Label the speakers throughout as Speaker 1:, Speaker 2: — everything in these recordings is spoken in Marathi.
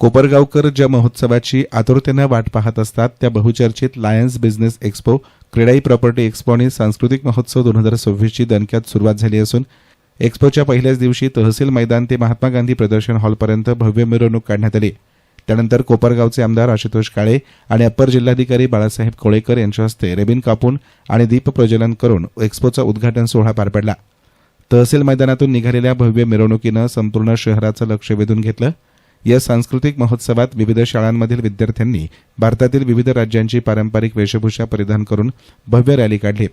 Speaker 1: कोपरगावकर ज्या महोत्सवाची आतुरतेनं वाट पाहत असतात त्या बहुचर्चित Lions business expo CREDAI property expo आणि सांस्कृतिक महोत्सव दोन हजार सव्वीसची दणक्यात सुरुवात झाली असून एक्स्पोच्या पहिल्याच दिवशी तहसील मैदान ते महात्मा गांधी प्रदर्शन हॉलपर्यंत भव्य मिरवणूक काढण्यात आली. त्यानंतर कोपरगावचे आमदार आशुतोष काळे आणि अप्पर जिल्हाधिकारी बाळासाहेब कोळेकर यांच्या हस्ते रेबिन कापून आणि दीप प्रज्वलन करून एक्स्पोचा उद्घाटन सोहळा पार पडला. तहसील मैदानातून निघालेल्या भव्य मिरवणुकीनं संपूर्ण शहराचं लक्ष वेधून घेतलं. या सांस्कृतिक महोत्सवात विविध शाळांमधील विद्यार्थ्यांनी भारतातील विविध राज्यांची पारंपरिक वेशभूषा परिधान करून भव्य रॅली काढली.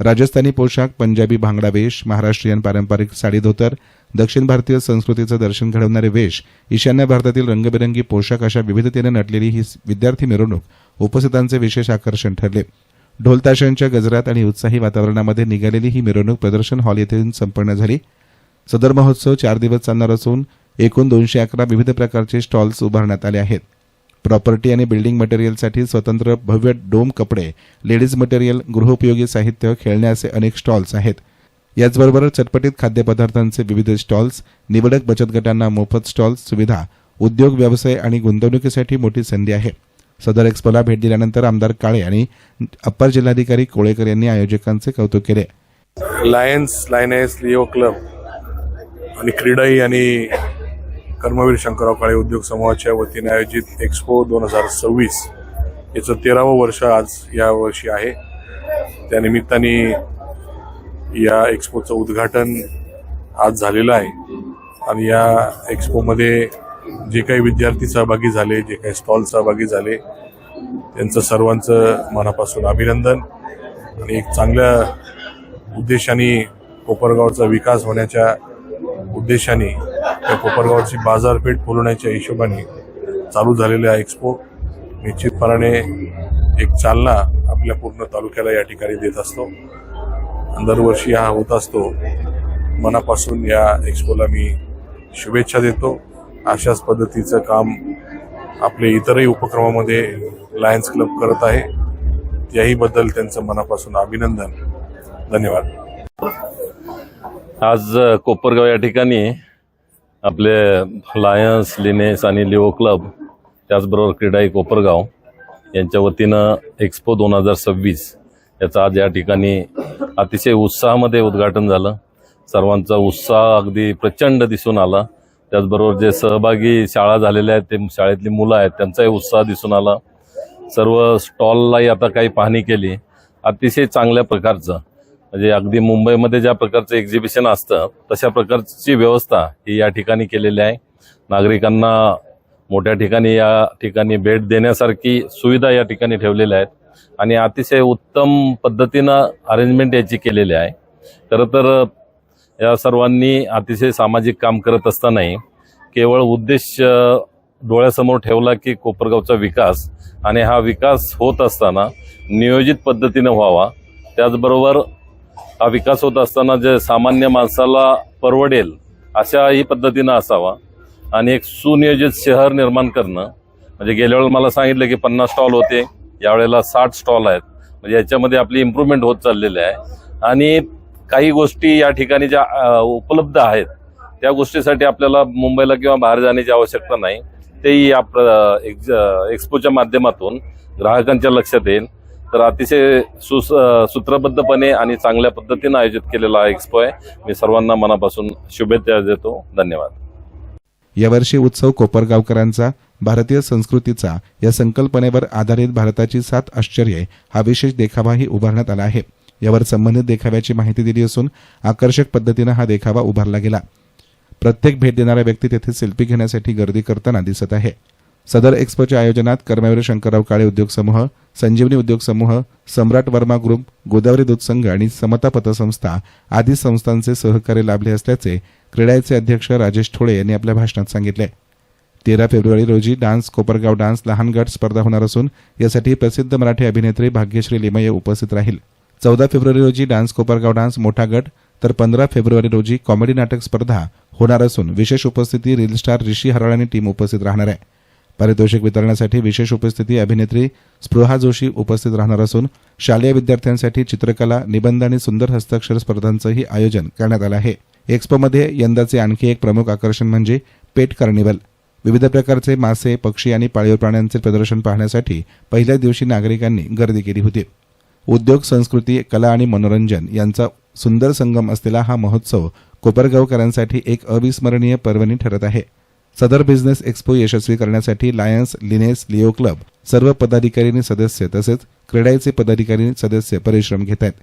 Speaker 1: राजस्थानी पोशाख पंजाबी भांगडा वेश महाराष्ट्रीयन पारंपरिक साडी धोतर दक्षिण भारतीय संस्कृतीचं दर्शन घडवणारे वेश ईशान्य भारतातील रंगबिरंगी पोशाख अशा विविधतेने नटलेली ही विद्यार्थी मिरवणूक उपस्थितांचे विशेष आकर्षण ठरले. ढोलताशांच्या गजरात आणि उत्साही वातावरणामध्ये निघालेली ही मिरवणूक प्रदर्शन हॉल येथे संपन्न झाली. सदर महोत्सव चार दिवस चालणार असून एकूण दोनशे अकरा विविध प्रकारचे स्टॉल्स उभारण्यात आले आहेत. प्रॉपर्टी आणि बिल्डिंग मटेरियलसाठी स्वतंत्र भव्य डोम कपडे लेडीज मटेरियल गृहोपयोगी साहित्य खेळणे असे अनेक स्टॉल्स आहेत. याचबरोबर चटपटीत खाद्यपदार्थांचे विविध स्टॉल्स निवडक बचत गटांना मोफत स्टॉल्स सुविधा उद्योग व्यवसाय आणि गुंतवणुकीसाठी मोठी संधी आहे. सदर एक्स्पोला भेट दिल्यानंतर आमदार काळे आणि अप्पर जिल्हाधिकारी कोळेकर यांनी आयोजकांचे कौतुक केले.
Speaker 2: लायन्स लायनेस लिओ क्लब आणि क्रीडाई आणि कर्मवीर शंकरराव काळे उद्योग समूहाच्या वतीने आयोजित एक्स्पो दोन हजार सव्वीस. याचं तेरावं वर्ष आज या वर्षी आहे. त्यानिमित्ताने या एक्स्पोचं उद्घाटन आज झालेलं आहे. आणि या एक्स्पोमध्ये जे काही विद्यार्थी सहभागी झाले जे काही स्टॉल सहभागी झाले त्यांचं सर्वांचं मनापासून अभिनंदन. आणि एक चांगल्या उद्देशाने कोपरगावचा विकास होण्याच्या उद्देशाने त्या कोपरगावची बाजारपेठ फुलवण्याच्या हिशोबाने चालू झालेल्या एक्स्पो निश्चितपणाने एक चालना आपल्या पूर्ण तालुक्याला या ठिकाणी देत असतो. दरवर्षी हा होत असतो. मनापासून या एक्स्पोला मी शुभेच्छा देतो. अशाच पद्धतीचं काम आपले इतरही उपक्रमामध्ये लायन्स क्लब करत आहे. त्याहीबद्दल त्यांचं मनापासून अभिनंदन. धन्यवाद.
Speaker 3: आज कोपरगाव या ठिकाणी आपले लायन्स लिनेस आणि लिओ क्लब त्याचबरोबर क्रीडाई कोपरगाव यांच्या वतीनं एक्स्पो दोन हजार सव्वीस याचं आज या ठिकाणी अतिशय उत्साहामध्ये उद्घाटन झालं. सर्वांचा उत्साह अगदी प्रचंड दिसून आला. त्याचबरोबर जे सहभागी शाळा झालेल्या आहेत ते शाळेतली मुलं आहेत त्यांचाही उत्साह दिसून आला. सर्व स्टॉललाही आता काही पाहणी केली. अतिशय चांगल्या प्रकारचं. म्हणजे अगदी मुंबईमध्ये ज्या प्रकारचं एक्झिबिशन असतं तशा प्रकारची व्यवस्था ही या ठिकाणी केलेली आहे. नागरिकांना मोठ्या ठिकाणी या ठिकाणी भेट देण्यासारखी सुविधा या ठिकाणी ठेवलेल्या आहेत. आणि अतिशय उत्तम पद्धतीनं अरेंजमेंट याची केलेली आहे. खरं तर या सर्वांनी अतिशय सामाजिक काम करत असतानाही केवळ उद्देश डोळ्यासमोर ठेवला की कोपरगावचा विकास आणि हा विकास होत असताना नियोजित पद्धतीनं व्हावा. त्याचबरोबर हा विकास होत असताना जे सामान्य माणसाला परवडेल अशाही पद्धतीनं असावा. आणि एक सुनियोजित शहर निर्माण करणं. म्हणजे गेल्या वेळेला मला सांगितलं की पन्नास स्टॉल होते. यावेळेला साठ स्टॉल आहेत. म्हणजे याच्यामध्ये आपली इम्प्रूव्हमेंट होत चाललेली आहे. आणि काही गोष्टी या ठिकाणी ज्या उपलब्ध आहेत त्या गोष्टीसाठी आपल्याला मुंबईला किंवा बाहेर जाण्याची आवश्यकता नाही. तेही या एक्झ- एक्स्पोच्या माध्यमातून ग्राहकांच्या लक्षात येईल. तर अतिशय सुस सूत्रबद्धपणे आणि चांगल्या पद्धतीनं आयोजित केलेला हा एक्स्पो आहे. मी सर्वांना मनापासून शुभेच्छा देतो. धन्यवाद.
Speaker 1: यावर्षी उत्सव कोपरगावकरांचा भारतीय संस्कृतीचा या संकल्पनेवर आधारित भारताची सात आश्चर्ये हा विशेष देखावाही उभारण्यात आला आहे. यावर संबंधित देखाव्याची माहिती दिली असून आकर्षक पद्धतीनं हा देखावा उभारला गेला. प्रत्येक भेट देणारा व्यक्ती तेथे सेल्फी घेण्यासाठी गर्दी करताना दिसत आहे. सदर एक्स्पोच्या आयोजनात कर्मवीर शंकरराव काळे उद्योग समूह संजीवनी उद्योग समूह सम्राट वर्मा ग्रुप गोदावरी दूध संघ आणि समता पतसंस्था आदी संस्थांचे सहकार्य लाभले असल्याचे क्रीडाचे अध्यक्ष राजेश ठोळे यांनी आपल्या भाषणात सांगितले. तेरा फेब्रुवारी रोजी डान्स कोपरगाव डान्स लहान गट स्पर्धा होणार असून यासाठी प्रसिद्ध मराठी अभिनेत्री भाग्यश्री लिमये उपस्थित राहील. चौदा फेब्रुवारी रोजी डान्स कोपरगाव डान्स मोठा गट तर पंधरा फेब्रुवारी रोजी कॉमेडी नाटक स्पर्धा होणार असून विशेष उपस्थिती रील स्टार ऋषी हराळ आणि टीम उपस्थित राहणार आहे. पारितोषिक वितरणासाठी विशेष उपस्थिती अभिनेत्री स्पृहा जोशी उपस्थित राहणार असून शालेय विद्यार्थ्यांसाठी चित्रकला निबंध आणि सुंदर हस्ताक्षर स्पर्धांचंही आयोजन करण्यात आलं आहे. एक्स्पोमध्ये यंदाचे आणखी एक प्रमुख आकर्षण म्हणजे पेट कार्निवल. विविध प्रकारचे मासे पक्षी आणि पाळीव प्राण्यांचे प्रदर्शन पाहण्यासाठी पहिल्या दिवशी नागरिकांनी गर्दी केली होती. उद्योग संस्कृती कला आणि मनोरंजन यांचा सुंदर संगम असलेला हा महोत्सव कोपरगावकरांसाठी एक अविस्मरणीय पर्वणी ठरत आहे. सदर बिझनेस एक्सपो यशस्वी करण्यासाठी लायन्स लिनेस लिओ क्लब सर्व पदाधिकारी सदस्य तसेच क्रेडाईचे पदाधिकारी सदस्य परिश्रम घेत आहेत